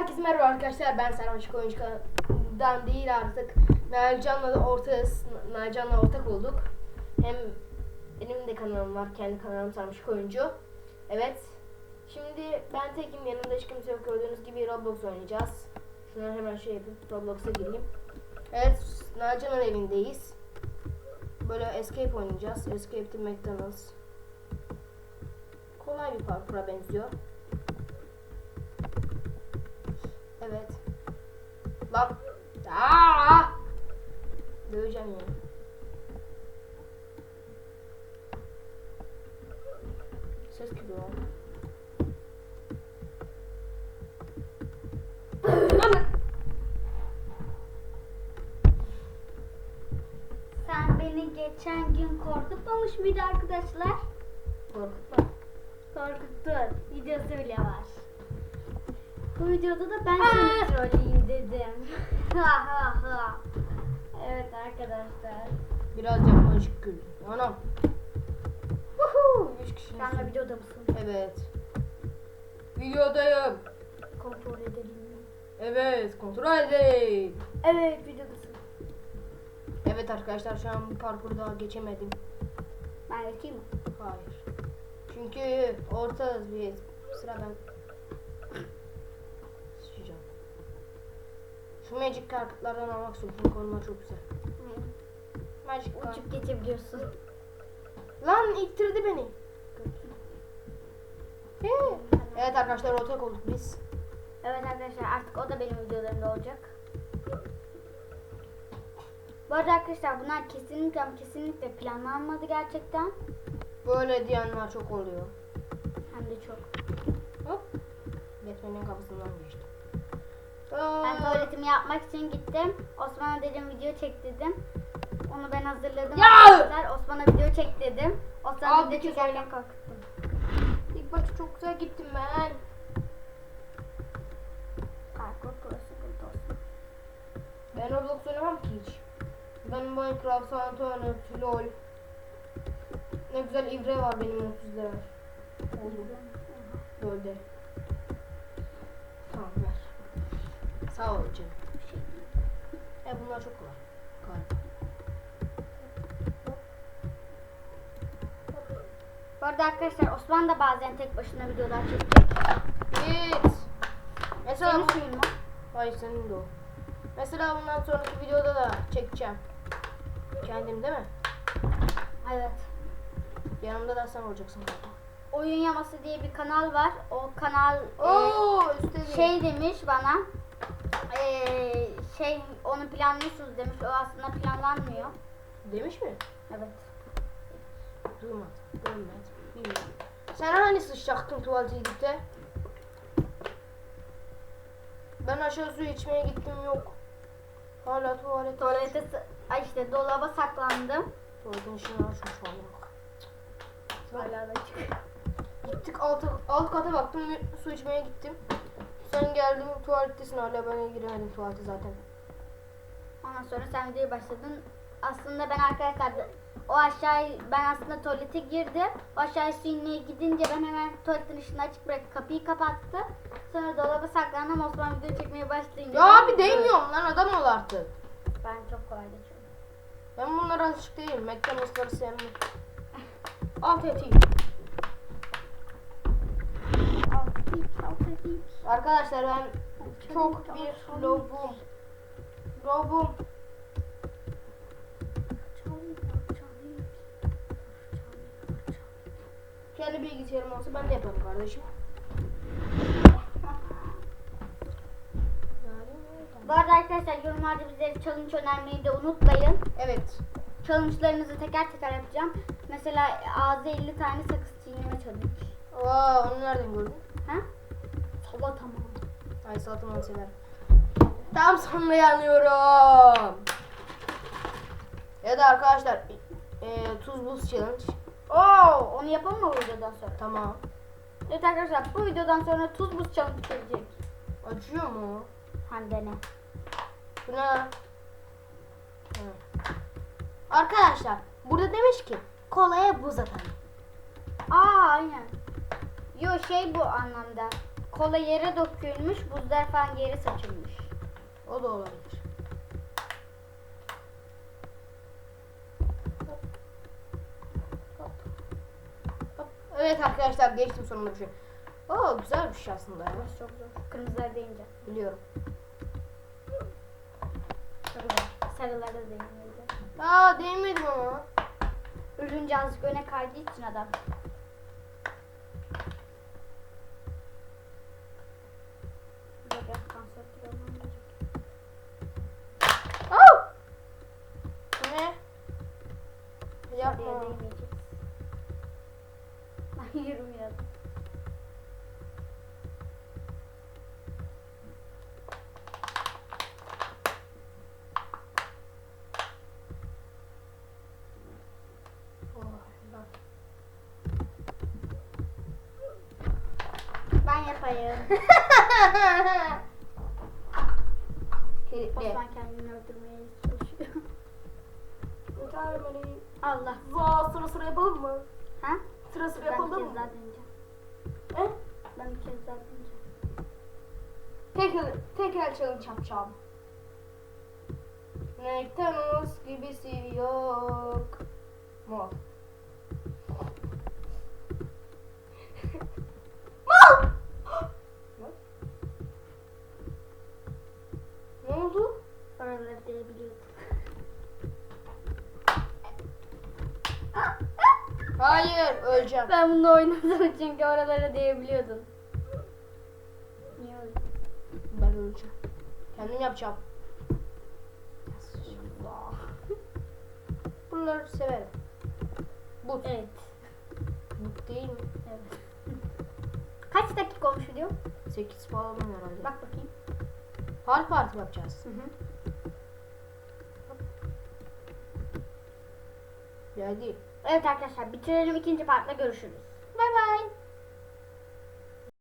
Herkese merhaba arkadaşlar. Ben Sarmaşık Oyuncu kanalından değil artık. Mercan'la da orta Mercan'la ortak olduk. Hem benim de kanalım var. Kendi kanalım Sarmaşık Oyuncu. Evet. Şimdi ben tekim yanımda hiç kimse yok. Gördüğünüz gibi Roblox oynayacağız. Şunu hemen şey yapayım. Roblox'a gireyim. Evet. Mercan'ın evindeyiz. Böyle escape oynayacağız. Escape to McDonald's. Kolay bir parkura benziyor. Evet. Lan. Aa! Döveceğim yani. Ses geliyor. Lan! Sen beni geçen gün korkutmamış mıydı arkadaşlar? Korkutma. Korkuttun. Videosu bile var. Bu videoda da ben seni trolleyeyim dedim. Ha ha ha. Evet arkadaşlar. Biraz yaklaşık gül. Anam. Woohoo! Üç kişi. Sen de videoda mısın? Evet. Videodayım. Kontrol edelim. Evet. Kontrol edeyim. Evet videodasın. Evet arkadaşlar şu an bu parkurda geçemedim. Ben geçeyim mi? Hayır. Çünkü orta bir sıra ben Şu magic carpetlardan almak istiyorum onlar çok güzel. Magic carpet. Uçup geçebiliyorsun. Lan ittirdi beni. He. Evet arkadaşlar ortak olduk biz. Evet arkadaşlar artık o da benim videolarımda olacak. Bu arada arkadaşlar bunlar kesinlikle kesinlikle planlanmadı gerçekten. Böyle diyenler çok oluyor. Hem de çok. Hop. Batman'in kafasından geçtim. Ben tuvaletimi yapmak için gittim. Osman'a dedim video çek dedim. Onu ben hazırladım Ya! arkadaşlar. Osman'a video çek dedim. Osman Al video kez çekerken korkuttum. İlk başta çok güzel gittim ben. Parkur pro sıkıntı olsun. Ben Roblox oynamam ki hiç. Ben Minecraft, San Antonio, LOL. Ne güzel ivre var benim 30 lira. Oldu. LOL'de. Tamam ver. Sağ ol canım. E bunlar çok kolay. Galiba. Bu arada arkadaşlar Osman da bazen tek başına videolar çekecek. Git. Mesela Senin bu... suyun mu? Hayır senin de o. Mesela bundan sonraki videoda da çekeceğim. Kendim değil mi? Evet. Yanımda da sen olacaksın. Oyun Yaması diye bir kanal var. O kanal e, Oo üstte şey demiş bana. E, şey onu planlıyorsunuz demiş. O aslında planlanmıyor. Demiş mi? Evet. Duymadım. Görmedim. Bilmiyorum. Sen hani sıçacaktın tuvalete gidip de? Ben aşağı su içmeye gittim yok. Hala tuvalet. Tuvalete ay işte dolaba saklandım. Tuvaletin ışığını açmış vallahi bak. Hala da çık. Gittik alt, alt kata baktım su içmeye gittim. Sen geldin tuvalettesin hala ben giremedim tuvalete zaten. Ondan sonra sen videoya başladın. Aslında ben arkadaşlar da- o aşağı ben aslında tuvalete girdim. O aşağı su inmeye gidince ben hemen tuvaletin ışığını açık bırakıp kapıyı kapattı. Sonra dolaba saklandım. Osman video çekmeye başlayınca. Ya abi değmiyorum lan adam ol artık. Ben çok kolay geçiyorum. Ben bunlara alışık değilim. McDonald's'ları sevmem. Alt eti. Arkadaşlar ben çok bir lobum. Lobum. Kendi bilgisayarım olsa ben de yaparım kardeşim. Bu arada arkadaşlar yorumlarda bize challenge önermeyi de unutmayın. Evet. Challenge'larınızı teker teker yapacağım. Mesela ağzı 50 tane sakız çiğneme challenge. Aa, onu nereden gördün? Ha? Sabah tamam. Ay salatamanı severim. Tam sonra yanıyorum. Ya da arkadaşlar e, tuz buz challenge. Oo, onu yapalım mı bu videodan sonra? Tamam. Evet arkadaşlar bu videodan sonra tuz buz challenge gelecek. Acıyor mu? Hande ne? Bu ne? Ha. Arkadaşlar burada demiş ki kolaya buz atalım. Aa aynen. Yo şey bu anlamda. Kola yere dökülmüş, buzlar falan yere saçılmış. O da olabilir. Hop. Hop. Evet arkadaşlar geçtim sonunda bir şey. Oo güzel bir şey aslında ya. Çok zor. Kırmızılar deyince. Biliyorum. Çok zor. Sarılara değinmeydi. Aa değmedim ama. Ölünce azıcık öne kaydığı için adam. Burada biraz kanser türü olmam gerek. Aa! Bu ne? Sarıya Yapma. değmeyeceğiz. Ben Ben yapayım. Kilitli. Osman kendini öldürmeye çalışıyor. Allah. Za sıra sıra yapalım mı? Ha? Sıra sıra Ben bir yapalım kez mı? He? Ben bir kez daha deneyeceğim. Tek, tek el challenge yapacağım. McDonald's gibisi yok. Mal. Mal! Ne? Ne oldu? Oraları değebiliyordum. Hayır, öleceğim. Ben bunu oynadım çünkü oralara değebiliyordun. Niye öyle? Ben öleceğim. Kendim yapacağım. Bunları severim. Bu. Evet. Bu değil mi? Evet. Kaç dakika olmuş video? 8 falan herhalde. Bak bakayım. Parti parti yapacağız. Hı hı. Geldi. Evet arkadaşlar bitirelim ikinci partta görüşürüz. Bay bay.